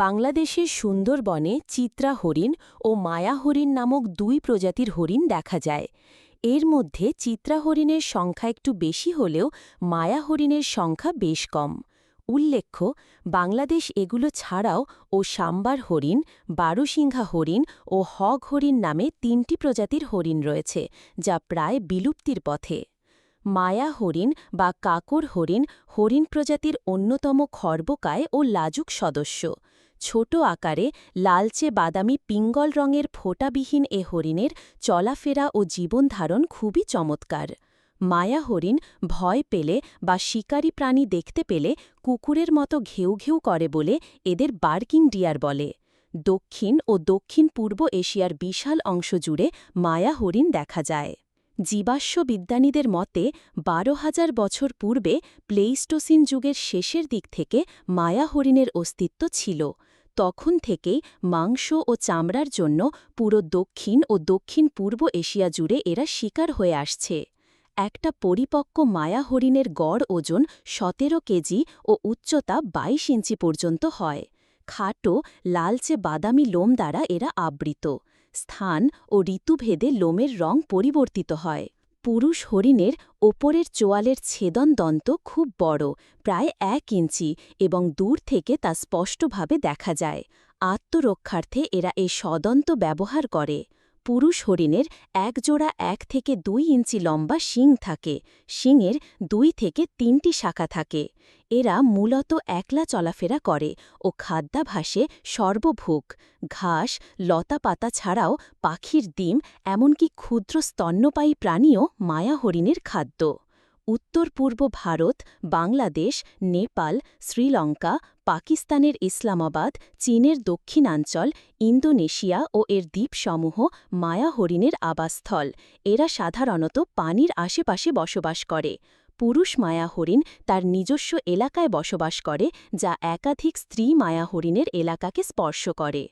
বাংলাদেশের সুন্দরবনে চিত্রা হরিণ ও মায়া হরিণ নামক দুই প্রজাতির হরিণ দেখা যায়। এর মধ্যে চিত্রা হরিণের সংখ্যা একটু বেশি হলেও মায়া হরিণের সংখ্যা বেশ কম। উল্লেখ্য, বাংলাদেশ এগুলো ছাড়াও ও সাম্বার হরিণ, বারুসিংহা হরিণ ও হগ হরিণ নামে তিনটি প্রজাতির হরিণ রয়েছে, যা প্রায় বিলুপ্তির পথে। মায়া হরিণ বা কাকর হরিণ হরিণ প্রজাতির অন্যতম খর্বকায় ও লাজুক সদস্য। ছোট আকারে লালচে বাদামি পিঙ্গল রঙের ফোটাবিহীন এ হরিণের চলাফেরা ও জীবনধারণ খুবই চমৎকার। মায়া হরিণ ভয় পেলে বা শিকারী প্রাণী দেখতে পেলে কুকুরের মতো ঘেউ ঘেউ করে বলে এদের বার্কিং ডিয়ার বলে। দক্ষিণ ও দক্ষিণ পূর্ব এশিয়ার বিশাল অংশ জুড়ে মায়া হরিণ দেখা যায়। জীবাশ্ম বিজ্ঞানীদের মতে, বারো হাজার বছর পূর্বে প্লেইস্টোসিন যুগের শেষের দিক থেকে মায়া হরিণের অস্তিত্ব ছিল। তখন থেকেই মাংস ও চামড়ার জন্য পুরো দক্ষিণ ও দক্ষিণ পূর্ব এশিয়া জুড়ে এরা শিকার হয়ে আসছে। একটা পরিপক্ক মায়া হরিণের গড় ওজন সতেরো কেজি ও উচ্চতা ২২ ইঞ্চি পর্যন্ত হয়। খাটো, লালচে বাদামি লোম দ্বারা এরা আবৃত। স্থান ও ঋতুভেদে লোমের রং পরিবর্তিত হয়। পুরুষ হরিণের ওপরের চোয়ালের ছেদন দন্ত খুব বড়, প্রায় এক ইঞ্চি এবং দূর থেকে তা স্পষ্টভাবে দেখা যায়। আত্মরক্ষার্থে এরা এই সদন্ত ব্যবহার করে। পুরুষ হরিণের একজোড়া এক থেকে দুই ইঞ্চি লম্বা শিং থাকে। শিংয়ের দুই থেকে তিনটি শাখা থাকে। এরা মূলত একলা চলাফেরা করে ও খাদ্যাভাসে সর্বভোগ। ঘাস লতা পাতা ছাড়াও পাখির ডিম, এমনকি ক্ষুদ্র স্তন্যপায়ী প্রাণীও মায়া হরিণের খাদ্য। উত্তর পূর্ব ভারত, বাংলাদেশ, নেপাল, শ্রীলঙ্কা, পাকিস্তানের ইসলামাবাদ, চীনের দক্ষিণাঞ্চল, ইন্দোনেশিয়া ও এর দ্বীপসমূহ মায়া হরিণের আবাসস্থল। এরা সাধারণত পানির আশেপাশে বসবাস করে। পুরুষ মায়া হরিণ তার নিজস্ব এলাকায় বসবাস করে, যা একাধিক স্ত্রী মায়া হরিণের এলাকাকে স্পর্শ করে।